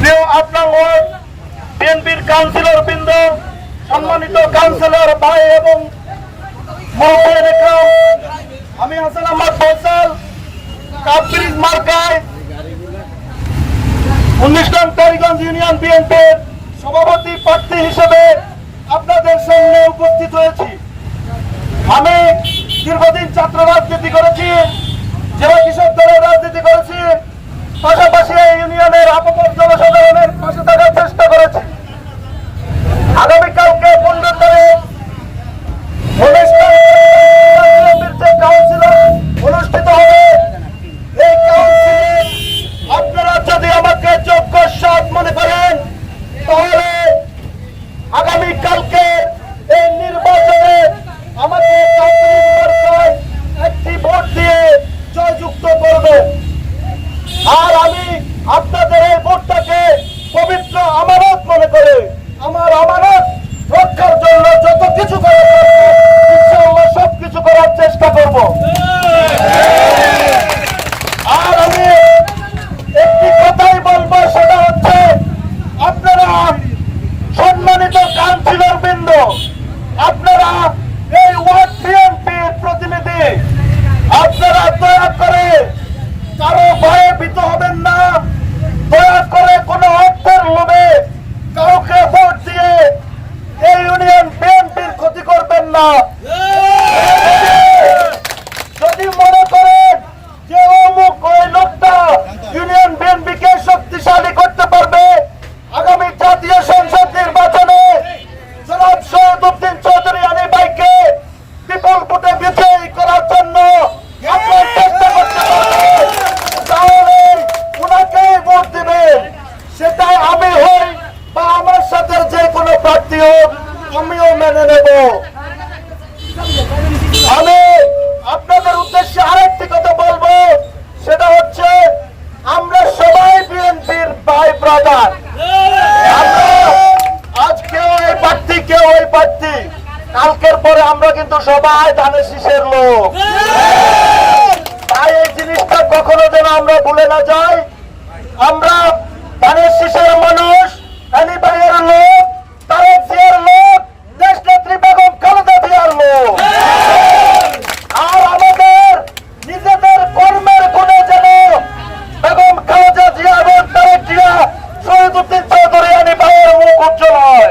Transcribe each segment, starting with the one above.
প্রিয় আপনার বিএনপির কাউন্সিলর বৃন্দ সম্মানিত কাউন্সিলর ভাই এবং আমি হাসান আহমদ ফয়সাল কাপব্রিজ মার্কায়, উনিশ নং কারিগঞ্জ ইউনিয়ন বিএনপির সভাপতি প্রার্থী হিসেবে আপনাদের সামনে উপস্থিত হয়েছি। আমি দীর্ঘদিন ছাত্র রাজনীতি করেছি, জেলা কৃষক দলের রাজনীতি করেছি, পাশাপাশি ইউনিয়নের প্রার্থী আমিও মেনে নেব। আমি আপনাদের উদ্দেশ্যে আরেকটি কথা বলব, সেটা হচ্ছে, আমরা সবাই বিএনপির ভাই ব্রাদার। কালকের পরে আমরা কিন্তু সবাই ধানের শীষের লোক। তাই এই জিনিসটা কখনো যেন আমরা ভুলে না যাই। আমরা ধানের শীষের মানুষ লোক তারেক জিয়ার লোক দেশ নেত্রী বেগম খালেদা জিয়ার লোক আর আমাদের নিজেদের কর্মের গুণে যেন বেগম খালেদা জিয়া এবং তারেক জিয়া শহীদ উদ্দিন চৌধুরী আলী ভাইয়ের মুখ উজ্জ্বল হয়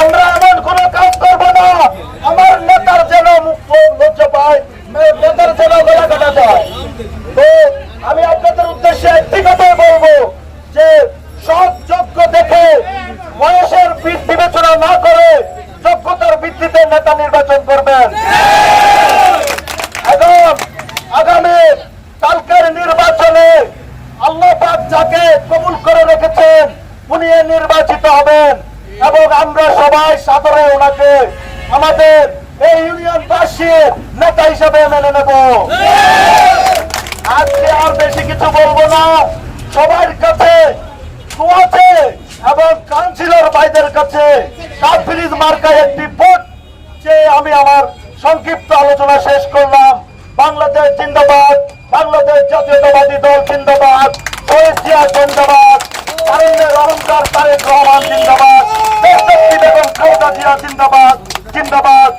আমরা এমন কোন কাজ করব না আমার নেতার যেন মুখ লজ্জা পায় নেতার যেন গলা কাটা যায় আমি আপনাদের উদ্দেশ্যে একটি কথাই বলব যে সব যোগ্য দেখে বয়সের বিবেচনা না করে যোগ্যতার ভিত্তিতে নেতা নির্বাচন করবেন। এবং আগামী কালকের নির্বাচনে আল্লাহ যাকে কবুল করে রেখেছেন, উনি নির্বাচিত হবেন। এবং আমরা সবাই সাদরে ওনাকে আমাদের এই ইউনিয়ন ইউনিয়নবাসীর নেতা হিসেবে মেনে নেব। আজকে আর বেশি কিছু বলব না। সবার কাছে এবং কাউন্সিলর ভাইদের কাছে কাফিরিজ মার্কায় একটি ভোট যে আমি আমার সংক্ষিপ্ত আলোচনা শেষ করলাম। বাংলাদেশ জিন্দাবাদ, বাংলাদেশ জাতীয়তাবাদী দল জিন্দাবাদ শহীদ জিয়া জিন্দাবাদ তারুণ্যের অহংকার তারেক রহমান জিন্দাবাদ জিয়া জিন্দাবাদ জিন্দাবাদ।